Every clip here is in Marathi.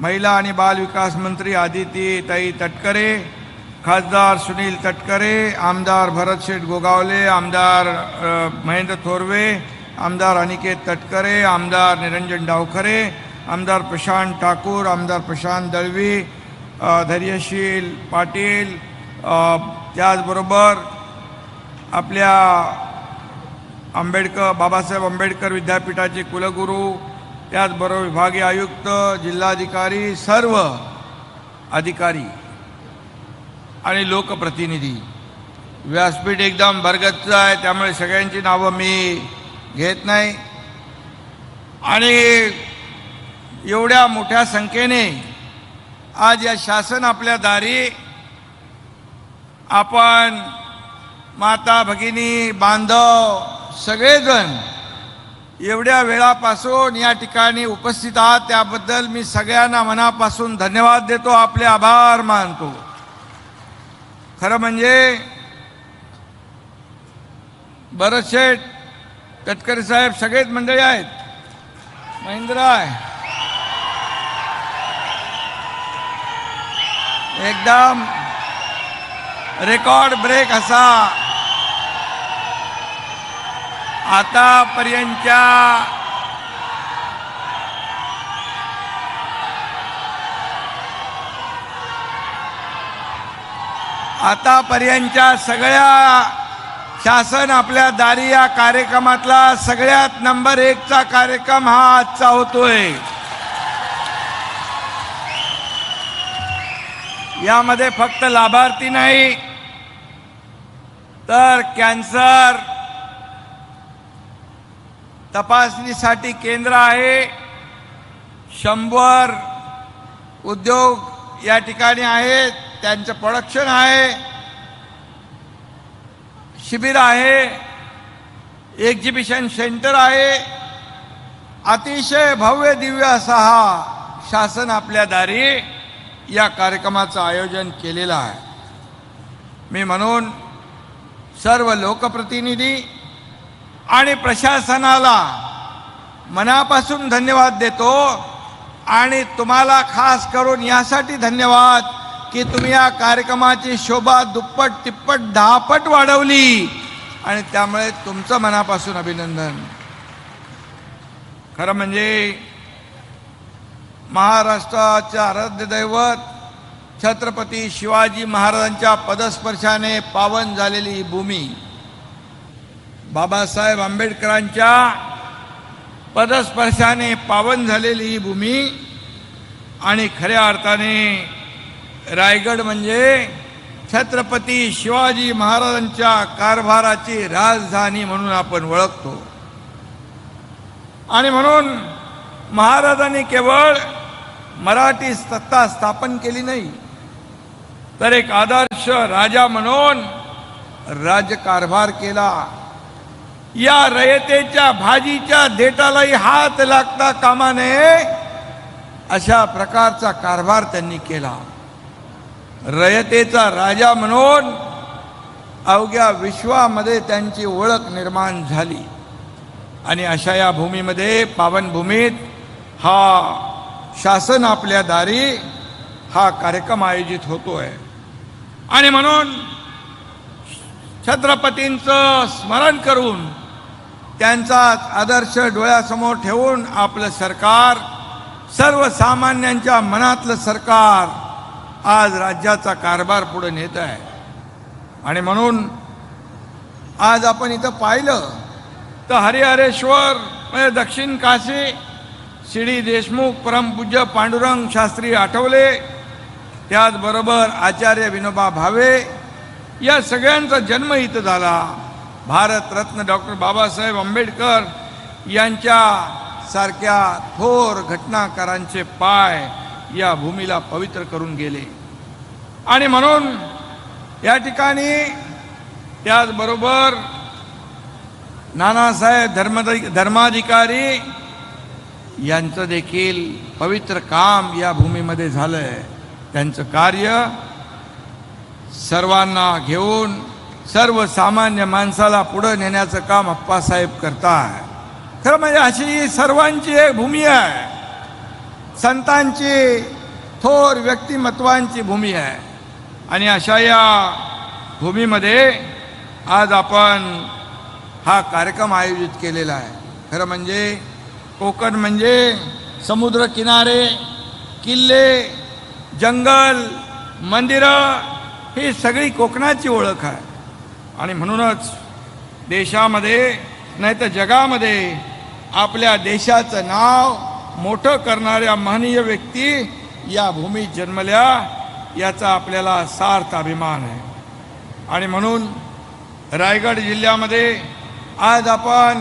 महिला आणि बाल विकास मंत्री आदिती ताई तटकरे खासदार सुनील तटकरे आमदार भरत शेठ गोगावले आमदार महेंद्र थोरवे आमदार अनिकेत तटकरे आमदार निरंजन डावखरे आमदार प्रशांत ठाकूर आमदार प्रशांत दळवी धैर्यशील पाटील त्याचबरोबर आपल्या आंबेडकर बाबासाहेब आंबेडकर विद्यापीठाचे कुलगुरू त्याचबरोबर विभागीय आयुक्त जिल्हाधिकारी सर्व अधिकारी आणि लोकप्रतिनिधी. व्यासपीठ एकदम भरगतचं आहे त्यामुळे सगळ्यांची नावं मी घेत नाही. आणि एवढ्या मोठ्या संख्येने आज या शासन आपल्या दारी आपण माता भगिनी बांधव सगळेजण एवढ्या वेळापासून या ठिकाणी उपस्थित आहात त्याबद्दल मी सगळ्यांना मनापासून धन्यवाद देतो आपले आभार मानतो. खरं म्हणजे भरत शेठ तटकरे साहेब सगळेच मंडळी आहेत. महेंद्र आहे. एकदम रेकॉर्ड ब्रेक असा आतापर्यंतच्या आतापर्यंतच्या सगळ्या शासन आपल्या दारी या कार्यक्रमातला सगळ्यात नंबर एकचा कार्यक्रम हा आजचा होतोय. यामध्ये फक्त लाभार्थी नाही तर कॅन्सर तपासणीसाठी केंद्र आहे. शंभर उद्योग या ठिकाणी आहेत. त्यांचं प्रोडक्शन आहे. शिबिर आहे. एक्झिबिशन सेंटर आहे. अतिशय भव्य दिव्य असा हा शासन आपल्या दारी या कार्यक्रमाचं आयोजन केलेलं आहे. मी म्हणून सर्व लोकप्रतिनिधी आणि प्रशासनाला मनापासून धन्यवाद देतो आणि तुम्हाला खास करून यासाठी धन्यवाद की तुम्ही या कार्यक्रमाची शोभा दुप्पट तिप्पट दहापट वाढवली. आणि त्यामुळे तुमचं मनापासून अभिनंदन. खरं म्हणजे महाराष्ट्राचे आराध्य दैवत छत्रपती शिवाजी महाराजांच्या पदस्पर्शाने पावन झालेली भूमी बाबासाहेब आंबेडकरांच्या पदस्पर्शाने पावन झालेली ही भूमी आणि खऱ्या अर्थाने रायगड म्हणजे छत्रपती शिवाजी महाराजांच्या कारभाराची राजधानी म्हणून आपण ओळखतो. आणि म्हणून महाराजांनी केवळ मराठी सत्ता स्थापन केली नाही तर एक आदर्श राजा म्हणून राज्यकारभार केला. या रयतेच्या भाजीच्या देटालाही हात लागता कामा नये अशा प्रकारचा कारभार त्यांनी केला. रयतेचा राजा म्हणून अवघ्या विश्वामध्ये त्यांची ओळख निर्माण झाली. आणि अशा या भूमीमध्ये पावनभूमीत हा शासन आपल्या दारी हा कार्यक्रम आयोजित होतोय. आणि म्हणून छत्रपतींचं स्मरण करून त्यांचाच आदर्श डोळ्यासमोर ठेवून आपलं सरकार सर्वसामान्यांच्या मनातलं सरकार आज राज्याचा कारभार पुढे नेत आहे. आणि म्हणून आज आपण इथं पाहिलं तर हरिहरेश्वर म्हणजे दक्षिण काशी शिडी देशमुख परमपूज्य पांडुरंग शास्त्री आठवले त्याचबरोबर आचार्य विनोबा भावे या सगळ्यांचा जन्म इथं झाला. भारतरत्न डॉक्टर बाबासाहेब आंबेडकर यांच्या सारख्या थोर घटनाकारांचे पाय या भूमीला पवित्र करून गेले. आणि म्हणून या ठिकाणी त्याचबरोबर नानासाहेब धर्म धर्माधिकारी यांचं देखील पवित्र काम या भूमीमध्ये झालंय. त्यांचं कार्य सर्वांना घेऊन सर्वसामान्य माणसाला पुढं नेण्याचं काम अप्पासाहेब करतात खरं म्हणजे अशी ही सर्वांची एक भूमी आहे. संतांची थोर व्यक्तिमत्वांची भूमी आहे. आणि अशा या भूमीमध्ये आज आपण हा कार्यक्रम आयोजित केलेला आहे. खरं म्हणजे कोकण म्हणजे समुद्र किनारे किल्ले जंगल मंदिरं ही सगळी कोकणाची ओळख आहे. आणि म्हणूनच देशामध्ये नाही तर जगामध्ये आपल्या देशाचं नाव मोठं करणाऱ्या महनीय व्यक्ती या भूमीत जन्मल्या याचा आपल्याला सार्थ अभिमान आहे. आणि म्हणून रायगड जिल्ह्यामध्ये आज आपण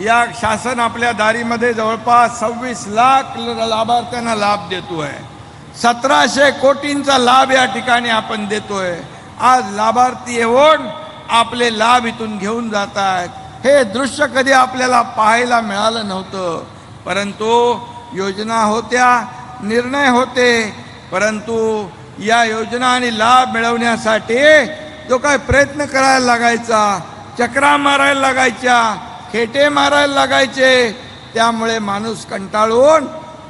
या शासन आपल्या दारीमध्ये जवळपास सव्वीस लाख लाभार्थ्यांना लाभ देतो आहे सतराशे कोटींचा लाभ या ठिकाणी आपण देतोय. आज लाभार्थी येऊन आपले लाभ इथून घेऊन जात आहेत हे दृश्य कधी आपल्याला पाहायला मिळालं नव्हतं. परंतु योजना होत्या निर्णय होते. परंतु या योजना आणि लाभ मिळवण्यासाठी जो काय प्रयत्न करायला लागायचा चक्रा मारायला लागायच्या खेटे मारायला लागायचे त्यामुळे माणूस कंटाळून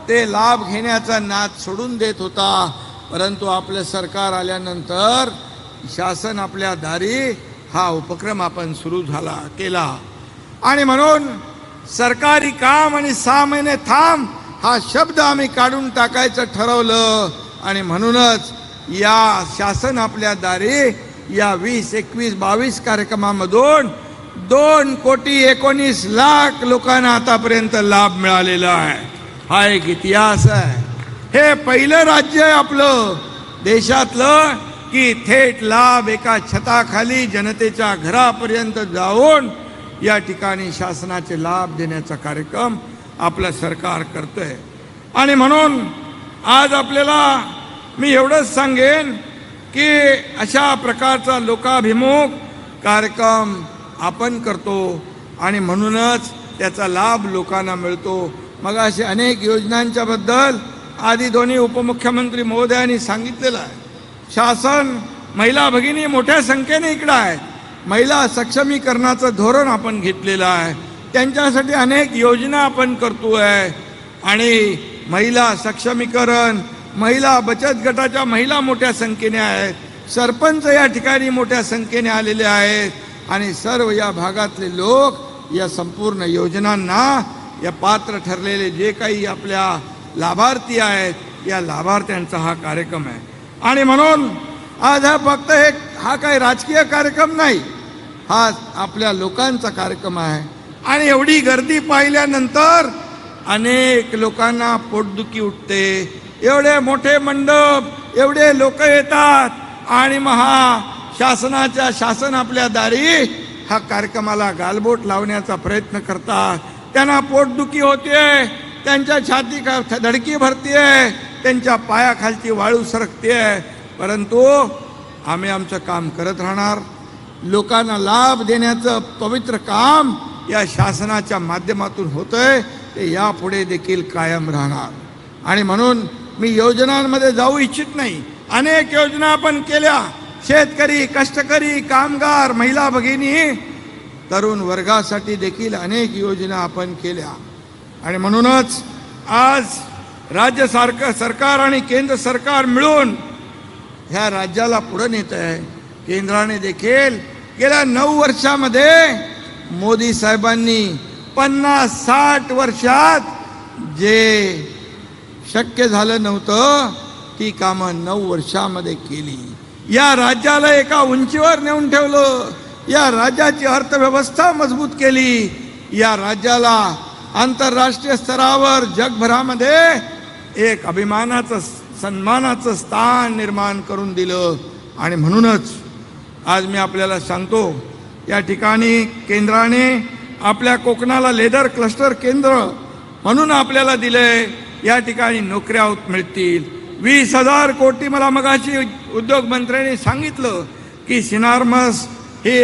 ते लाभ घेण्याचा नाद सोडून देत होता. परंतु आपलं सरकार आल्यानंतर शासन आपल्या दारी हा उपक्रम आपण सुरू झाला केला. आणि म्हणून सरकारी काम आणि सहा महिने थांब हा शब्द आम्ही काढून टाकायचं ठरवलं. आणि म्हणूनच या शासन आपल्या दारी या वीस एकवीस बावीस कार्यक्रमामधून दोन कोटी एकोणीस लाख लोकांना आतापर्यंत लाभ मिळालेला आहे. हा एक इतिहास आहे. हे पहिलं राज्य आहे आपलं. देशातलं की थेट लाभ एका छताखाली जनतेच्या घरापर्यंत जाऊन या ठिकाणी शासनाचे लाभ देण्याचा कार्यक्रम आपलं सरकार करतंय. आणि म्हणून आज आपल्याला मी एवढंच सांगेन की अशा प्रकारचा लोकाभिमुख कार्यक्रम आपण करतो आणि म्हणूनच त्याचा लाभ लोकांना मिळतो. मग असे अनेक योजनांच्याबद्दल आधी दोन्ही उपमुख्यमंत्री महोदयांनी सांगितलेलं आहे. शासन महिला भगिनी मोठ्या संख्येने इकडं आहेत महिला सक्षमीकरणाचं धोरण आपण घेतलेलं आहे. त्यांच्यासाठी अनेक योजना आपण करतो आहे आणि महिला सक्षमीकरण महिला बचत गटाच्या महिला मोठ्या संख्येने आहेत सरपंच या ठिकाणी मोठ्या संख्येने आलेले आहेत. आणि सर्व या भागातले लोक या संपूर्ण योजनांना या पात्र ठरलेले जे काही आपल्या लाभार्थी आहेत या लाभार्थ्यांचा हा कार्यक्रम आहे. आणि म्हणून आज हा फक्त एक हा काही राजकीय कार्यक्रम नाही हा आपल्या लोकांचा कार्यक्रम आहे. आणि एवढी गर्दी पाहिल्यानंतर अनेक लोकांना पोटदुखी उठते. एवढे मोठे मंडप एवढे लोक येतात. आणि महा शासनाच्या शासन आपल्या दारी हा कार्यक्रमाला गालबोट लावण्याचा प्रयत्न करतात. त्यांना पोटदुखी होते त्यांच्या छाती का धडकी भरतीये त्यांच्या पायाखालची वाळू सरकते आहे परंतु आम्ही आमचं काम करत राहणार. लोकांना लाभ देण्याचं पवित्र काम या शासनाच्या माध्यमातून होतंय. ते यापुढे देखील कायम राहणार. आणि म्हणून मी योजनांमध्ये जाऊ इच्छित नाही. अनेक योजना आपण केल्या. शेतकरी कष्टकरी कामगार महिला भगिनी तरुण वर्गासाठी देखील अनेक योजना आपण केल्या. आणि म्हणूनच आज राज्य सारखं सरकार आणि केंद्र सरकार मिळून ह्या राज्याला पुढे नेत आहे. केंद्राने देखील गेल्या नऊ वर्षामध्ये मोदी साहेबांनी पन्नास साठ वर्षात जे शक्य झालं नव्हतं ती कामं नऊ वर्षामध्ये केली. या राज्याला एका उंचीवर नेऊन ठेवलं. या राज्याची अर्थव्यवस्था मजबूत केली. या राज्याला आंतरराष्ट्रीय स्तरावर जगभरामध्ये एक अभिमानाचं सन्मानाचं स्थान निर्माण करून दिलं. आणि म्हणूनच आज मी आपल्याला सांगतो या ठिकाणी केंद्राने आपल्या कोकणाला लेदर क्लस्टर केंद्र म्हणून आपल्याला दिलंय. या ठिकाणी नोकऱ्या मिळतील. वीस हजार कोटी मला मगाशी उद्योग मंत्र्यांनी सांगितलं की सिनार्मस हे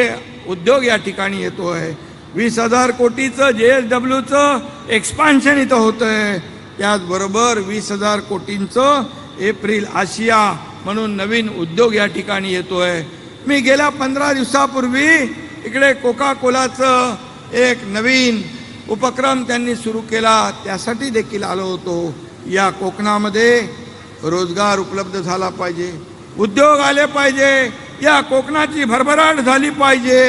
उद्योग या ठिकाणी येतो आहे वीस हजार कोटीचं जे एस डब्ल्यूचं एक्सपान्शन इथं होतं आहे त्याचबरोबर वीस हजार कोटींचं एप्रिल आशिया म्हणून नवीन उद्योग या ठिकाणी येतोय. मी गेल्या पंधरा दिवसापूर्वी इकडे कोका कोलाचं एक नवीन उपक्रम त्यांनी सुरू केला त्यासाठी देखील आलो होतो. या कोकणामध्ये रोजगार उपलब्ध झाला पाहिजे उद्योग आले पाहिजे या कोकणाची भरभराट झाली पाहिजे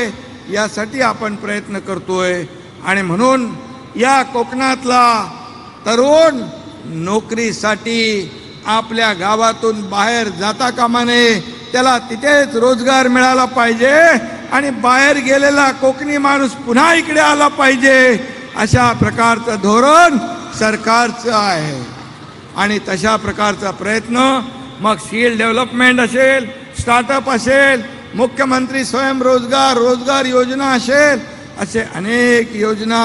यासाठी आपण प्रयत्न करतोय. आणि म्हणून या कोकणातला तरुण नोकरीसाठी आपल्या गावातून बाहेर जाता कामा नये. त्याला तिथेच रोजगार मिळाला पाहिजे आणि बाहेर गेलेला कोकणी माणूस पुन्हा इकडे आला पाहिजे अशा प्रकारचं धोरण सरकारचं आहे. आणि तशा प्रकारचा प्रयत्न मग स्किल डेव्हलपमेंट असेल स्टार्टअप असेल मुख्यमंत्री स्वयंरोजगार रोजगार योजना असेल असे अनेक योजना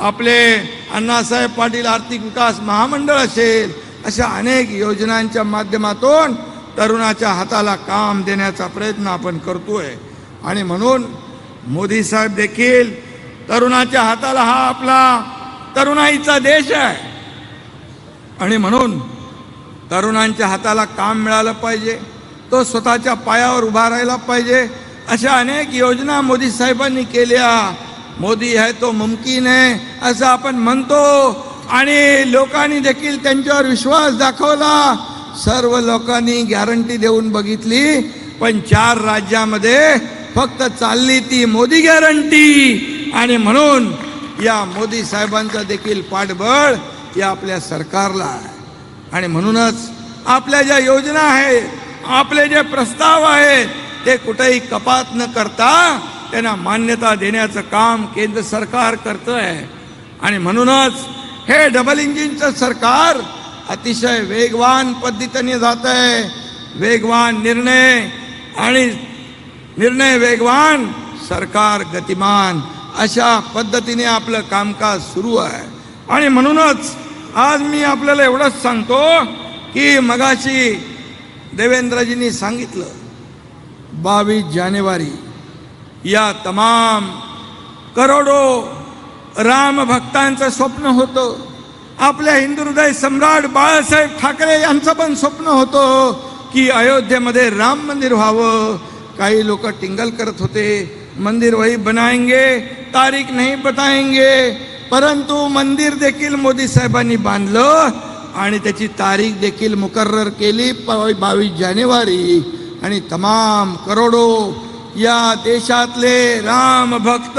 आपले अण्णासाहेब पाटील आर्थिक विकास महामंडळ असेल अशा अनेक योजनांच्या माध्यमातून तरुणाच्या हाताला काम देण्याचा प्रयत्न आपण करतोय. आणि म्हणून मोदी साहेब देखील तरुणाच्या हाताला हा आपला तरुणाईचा देश आहे. आणि म्हणून तरुणांच्या हाताला काम मिळालं पाहिजे तो स्वतःच्या पायावर उभा राहायला पाहिजे अशा अनेक योजना मोदी साहेबांनी केल्या. मोदी आहे तो मुमकिन आहे असं आपण म्हणतो आणि लोकांनी देखील त्यांच्यावर विश्वास दाखवला। सर्व लोकांनी गॅरंटी देऊन बघितली पण चार राज्यामध्ये फक्त चालली ती मोदी गॅरंटी आणि म्हणून या मोदी साहेबांचं देखील पाठबळ या आपल्या सरकारला आहे. आणि म्हणूनच आपल्या ज्या योजना आहेत आपले जे प्रस्ताव आहेत ते कुठेही कपात न करता त्यांना मान्यता देण्याचं काम केंद्र सरकार करत आहे आणि म्हणूनच हे डबल इंजिनचं सरकार अतिशय वेगवान पद्धतीने जात आहे वेगवान निर्णय आणि निर्णय वेगवान सरकार गतिमान अशा पद्धतीने आपलं कामकाज सुरू आहे. आणि म्हणूनच आज मी आपल्याला एवढंच सांगतो की मगाशी देवेंद्रजींनी सांगितलं बावीस जानेवारी या तमाम करोडो राम भक्तांचं स्वप्न होतं. आपल्या हिंदू हृदय सम्राट बाळासाहेब ठाकरे यांचं पण स्वप्न होतं की अयोध्येमध्ये राम मंदिर व्हावं. काही लोक टिंगल करत होते मंदिर वही बनाएंगे तारीख नाही बताएंगे. परंतु मंदिर देखील मोदी साहेबांनी बांधलं आणि त्याची तारीख देखील मुकर्र केली बावीस जानेवारी. आणि तमाम करोडो या देशातले राम भक्त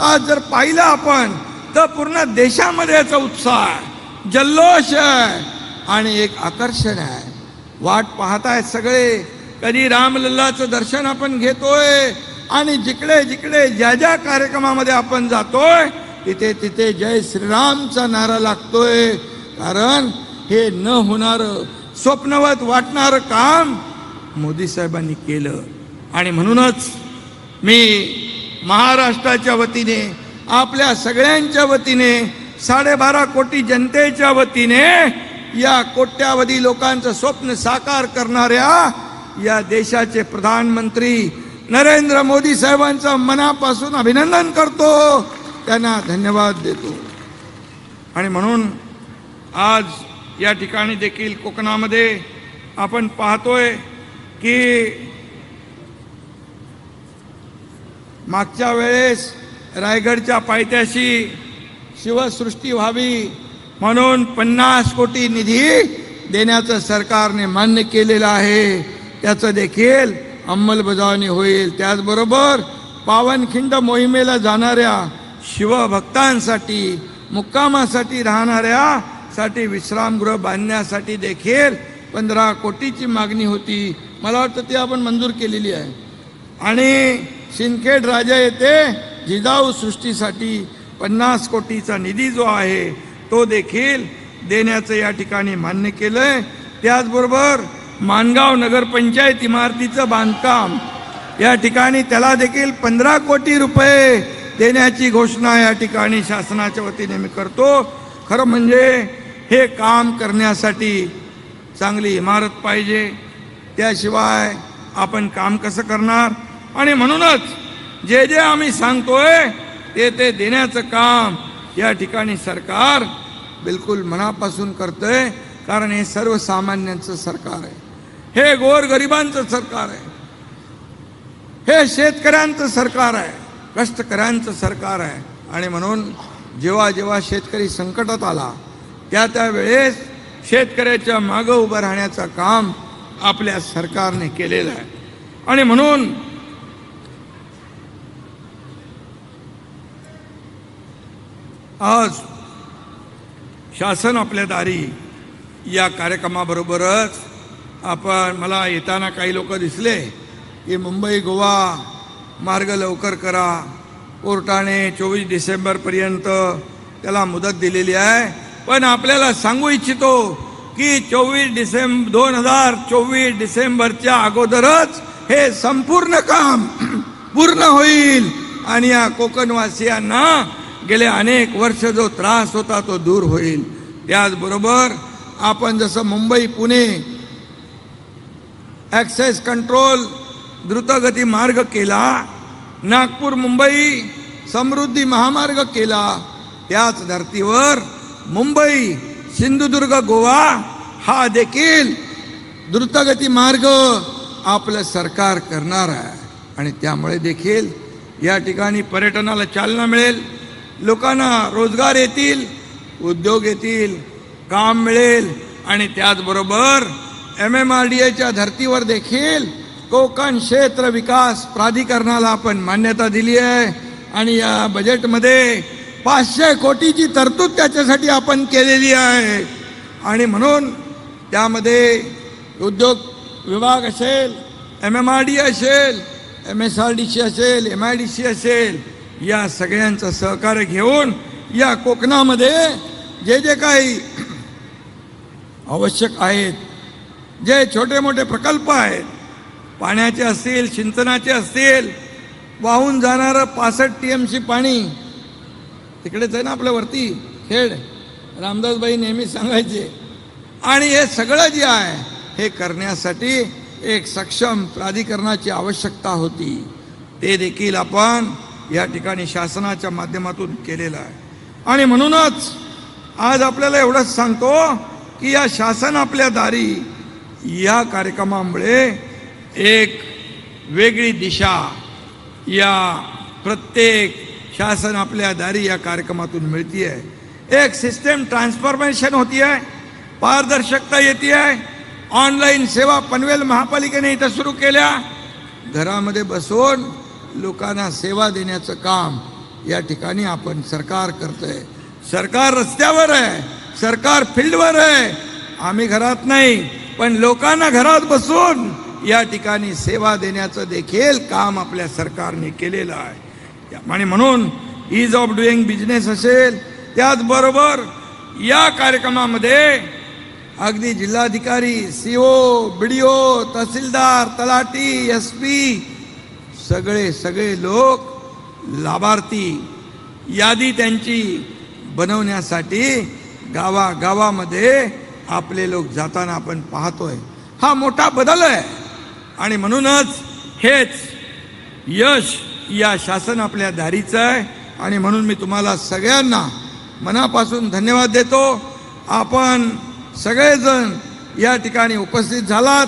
आज जर पाहिलं आपण तर पूर्ण देशामध्ये याचा उत्साह जल्लोष आहे. आणि एक आकर्षण आहे. वाट पाहताय सगळे कधी रामलल्लाचं दर्शन आपण घेतोय आणि जिकडे जिकडे ज्या ज्या कार्यक्रमामध्ये आपण जातोय तिथे तिथे जय श्रीरामचा नारा लागतोय. कारण हे न होणार स्वप्नवत वाटणारं काम मोदी साहेबांनी केलं. आणि म्हणूनच मी महाराष्ट्राच्या वतीने आपल्या सगळ्यांच्या वतीने साडेबारा कोटी जनतेच्या वतीने या कोट्यावधी लोकांचं स्वप्न साकार करणाऱ्या या देशाचे प्रधानमंत्री नरेंद्र मोदी साहेबांचं मनापासून अभिनंदन करतो. त्यांना धन्यवाद देतो. आणि म्हणून आज या ठिकाणी देखील कोकणामध्ये आपण पाहतोय की मागच्या वेळेस रायगडच्या पायथ्याशी शिवसृष्टी व्हावी म्हणून पन्नास कोटी निधी देण्याचं सरकारने मान्य केलेलं आहे. त्याचं देखील अंमलबजावणी होईल. त्याचबरोबर पावनखिंड मोहिमेला जाणाऱ्या शिवभक्तांसाठी मुक्कामासाठी राहणाऱ्या साठी विश्रामगृह बांधण्यासाठी देखील पंधरा कोटीची मागणी होती. मला वाटतं ती आपण मंजूर केलेली आहे. आणि सिंदखेड राजा येथे जिजाऊ सृष्टीसाठी पन्नास कोटीचा निधी जो आहे तो देखील देण्याचं या ठिकाणी मान्य केलंय. त्याचबरोबर मानगाव नगरपंचायत इमारतीचं बांधकाम या ठिकाणी त्याला देखील पंधरा कोटी रुपये देण्याची घोषणा या ठिकाणी शासनाच्या वतीने मी करतो. खरं म्हणजे हे काम करण्यासाठी चांगली इमारत पाहिजे. त्याशिवाय आपण काम कसं करणार? आणि म्हणूनच जे जे आम्ही सांगतोय ते ते देण्याचं काम या ठिकाणी सरकार बिलकुल मनापासून करतंय कारण हे सर्वसामान्यांचं सरकार आहे. हे गोरगरिबांचं सरकार आहे. हे शेतकऱ्यांचं सरकार आहे. कष्टकऱ्यांचं सरकार आहे. आणि म्हणून जेव्हा जेव्हा शेतकरी संकटात आला त्या त्या वेळेस शेतकऱ्याच्या मागं उभं राहण्याचं काम आपल्या सरकारने केलेलं आहे. आणि म्हणून आज शासन आपल्या दारी या कार्यक्रमाबरोबरच आपण मला येताना काही लोक दिसले की मुंबई गोवा मार्ग लवकर करा. कोर्टाने चोवीस डिसेंबरपर्यंत त्याला मुदत दिलेली आहे. पण आपल्याला सांगू इच्छितो की चोवीस डिसेंबर दोन हजार चोवीस डिसेंबरच्या अगोदरच हे संपूर्ण काम पूर्ण होईल. आणि या कोकणवासियांना गेले अनेक वर्ष जो त्रास होता तो दूर होईल. त्याचबरोबर आपण जसं मुंबई पुणे ॲक्सेस कंट्रोल द्रुतगती मार्ग केला नागपूर मुंबई समृद्धी महामार्ग केला त्याच धर्तीवर मुंबई सिंधुदुर्ग गोवा हा देखील द्रुतगती मार्ग आपलं सरकार करणार आहे. आणि त्यामुळे देखील या ठिकाणी पर्यटनाला चालना मिळेल. लोकांना रोजगार येतील उद्योग येतील काम मिळेल आणि त्याचबरोबर एम एम आर डी एच्या धर्तीवर देखील कोकण क्षेत्र विकास प्राधिकरणाला आपण मान्यता दिली आहे. आणि या बजेटमध्ये पाचशे कोटीची तरतूद त्याच्यासाठी आपण केलेली आहे. आणि म्हणून त्यामध्ये उद्योग विभाग असेल एम एम आर डी असेल M S R D C असेल एम आय डी सी असेल या सगळ्यांचं सहकार्य घेऊन या कोकणामध्ये जे जे काही आवश्यक आहेत जे छोटे मोठे प्रकल्प आहेत पाण्याचे असतील सिंचनाचे असतील वाहून जाणारं पासष्ट टी एम सी पाणी तिकडेच आहे ना आपल्या वरती खेड. रामदासबाई नेहमी सांगायचे आणि हे सगळं जे आहे हे करण्यासाठी एक सक्षम प्राधिकरणाची आवश्यकता होती. ते देखील आपण या ठिकाणी शासनाच्या माध्यमातून केलेलं आहे. आणि म्हणूनच आज आपल्याला एवढंच सांगतो की या शासन आपल्या दारी या कार्यक्रमामुळे एक वेगळी दिशा या प्रत्येक शासन आपल्या दारी या कार्यक्रमातून मिळती आहे एक सिस्टम ट्रान्सफॉर्मेशन होती आहे पारदर्शकता येते आहे ऑनलाईन सेवा पनवेल महापालिकेने इथं सुरू केल्या. घरामध्ये बसून लोकांना सेवा देण्याचं काम या ठिकाणी आपण सरकार करतोय. सरकार रस्त्यावर आहे सरकार फील्डवर आहे. आम्ही घरात नाही पण लोकांना घरात बसून या ठिकाणी सेवा देण्याचं देखील काम आपल्या सरकारने केलेलं आहे. आणि म्हणून इज ऑफ डुईंग बिझनेस असेल त्याचबरोबर या कार्यक्रमामध्ये अगदी जिल्हाधिकारी C O B D O तहसीलदार तलाटी एस पी सगळे सगळे लोक लाभार्थी. यादी त्यांची बनवण्यासाठी गावागावामध्ये आपले लोक जाताना आपण पाहतोय. हा मोठा बदल आहे. आणि म्हणूनच हेच यश या शासन आपल्या दारीचं आहे. आणि म्हणून मी तुम्हाला सगळ्यांना मनापासून धन्यवाद देतो. आपण सगळेजण या ठिकाणी उपस्थित झालात.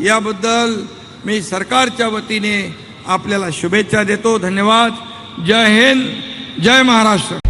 याबद्दल मी सरकारच्या वतीने आपल्याला शुभेच्छा देतो. धन्यवाद. जय हिंद. जय महाराष्ट्र.